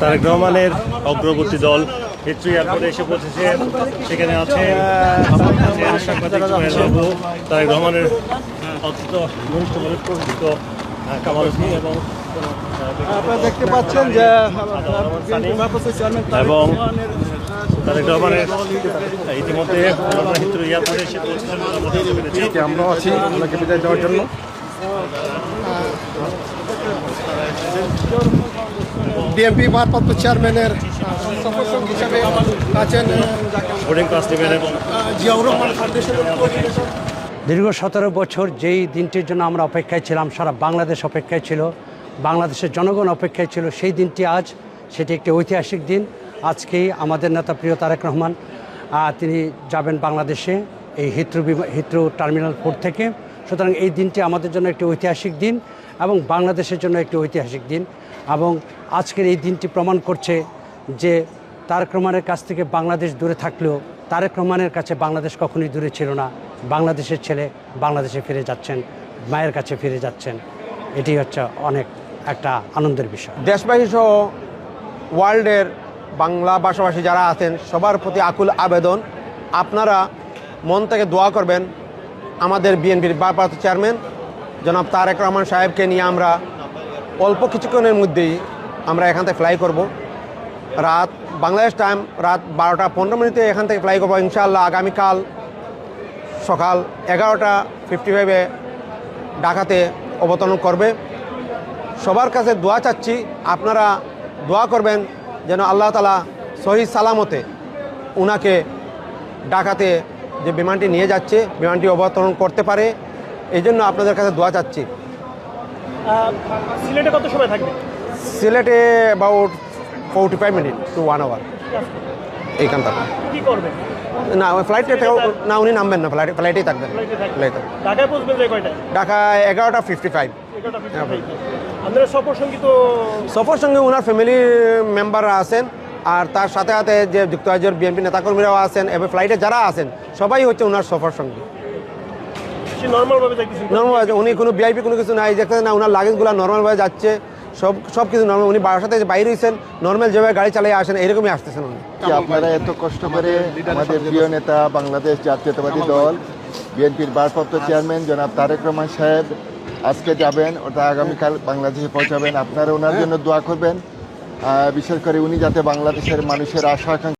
তারেক রহমানের অগ্রবর্তী দল হিট্রি এয়ারপোর্টে এসে পৌঁছেছে। সেখানে আছে তারেক রহমানের অত্যন্ত ঘনিষ্ঠভাবে পরিচিত কামাল এবং দেখতে পাচ্ছেন যে এবং ইতিমধ্যে এয়ারপোর্টে এসে আমরা আছি ওনাকে বিদায় দেওয়ার জন্য। বিএনপি ভারপ্রাপ্ত চেয়ারম্যানের হিসাবে আছেন জিয়াউর রহমান ফাউন্ডেশনের দীর্ঘ সতেরো বছর যেই দিনটির জন্য আমরা অপেক্ষায় ছিলাম সারা বাংলাদেশ অপেক্ষায় ছিল বাংলাদেশের জনগণ অপেক্ষায় ছিল সেই দিনটি আজ সেটি একটি ঐতিহাসিক দিন। আজকেই আমাদের নেতা প্রিয় তারেক রহমান তিনি যাবেন বাংলাদেশে এই হিত্রু হিত্রু টার্মিনাল ফোর থেকে। সুতরাং এই দিনটি আমাদের জন্য একটি ঐতিহাসিক দিন এবং বাংলাদেশের জন্য একটি ঐতিহাসিক দিন। এবং আজকের এই দিনটি প্রমাণ করছে যে তারেক রহমানের কাছ থেকে বাংলাদেশ দূরে থাকলেও তারেক রহমানের কাছে বাংলাদেশ কখনোই দূরে ছিল না। বাংলাদেশের ছেলে বাংলাদেশে ফিরে যাচ্ছেন, মায়ের কাছে ফিরে যাচ্ছেন। এটি হচ্ছে অনেক একটা আনন্দের বিষয়। দেশবাসী সহ ওয়ার্ল্ডের বাংলা ভাষাভাষী যারা আছেন, সবার প্রতি আকুল আবেদন। আপনারা মন থেকে দোয়া করবেন আমাদের বিএনপির ভারপ্রাপ্ত চেয়ারম্যান, জনাব তারেক রহমান সাহেবকে নিয়ে আমরা অল্প কিছুক্ষণের মধ্যেই আমরা এখান থেকে ফ্লাই করব। রাত, বাংলাদেশ টাইম রাত বারোটা পনেরো মিনিটে এখান থেকে ফ্লাই করব ইনশাআল্লাহ আগামীকাল সকাল এগারোটা ফিফটি ফাইভে ঢাকাতে অবতরণ করবে। সবার কাছে দোয়া চাচ্ছি, আপনারা দোয়া করবেন যেন আল্লাহ তালা সহি সালামতে উনাকে ডাকাতে যে বিমানটি নিয়ে যাচ্ছে বিমানটি অবতরণ করতে পারে। এই জন্য আপনাদের কাছে দোয়া চাচ্ছি। সিলেটে কত সময় থাকবে? সিলেটে about forty five minute to one hour এইখান থেকে। কি করবেন? না ফ্লাইটে না উনি নামবেন না ফ্লাইট ফ্লাইটেই থাকবেন। ফ্লাইটে ঢাকায় পৌঁছবেন ঢাকা এগারোটা ফিফটি ফাইভ আপনারা সফর সঙ্গী তো সফর সঙ্গে ওনার ফ্যামিলির মেম্বাররা আছেন আর তার সাথে সাথে যে যুক্তরাজ্যের বিএনপি নেতাকর্মীরাও আছেন এবং ফ্লাইটে যারা আছেন সবাই হচ্ছে ওনার সফর সঙ্গী। নর্মালভাবে উনি কোনো ভিআইপি কোনো কিছু নাই দেখতে না ওনার লাগেজগুলো নর্মালভাবে যাচ্ছে সব সব কিছু নর্মাল উনি বাসার সাথে বাইরে হয়েছেন নর্মাল যেভাবে গাড়ি চালিয়ে আসেন এরকমই আসতেছেন উনি। আপনারা এত কষ্ট করে আমাদের প্রিয় নেতা বাংলাদেশ জাতীয়তাবাদী দল বিএনপির ভারপ্রাপ্ত চেয়ারম্যান জনাব তারেক রহমান সাহেব আজকে যাবেন ওটা আগামীকাল বাংলাদেশে পৌঁছাবেন। আপনারা ওনার জন্য দোয়া করবেন। বিশেষ করে উনি যাতে বাংলাদেশের মানুষের আশা আকাঙ্ক্ষা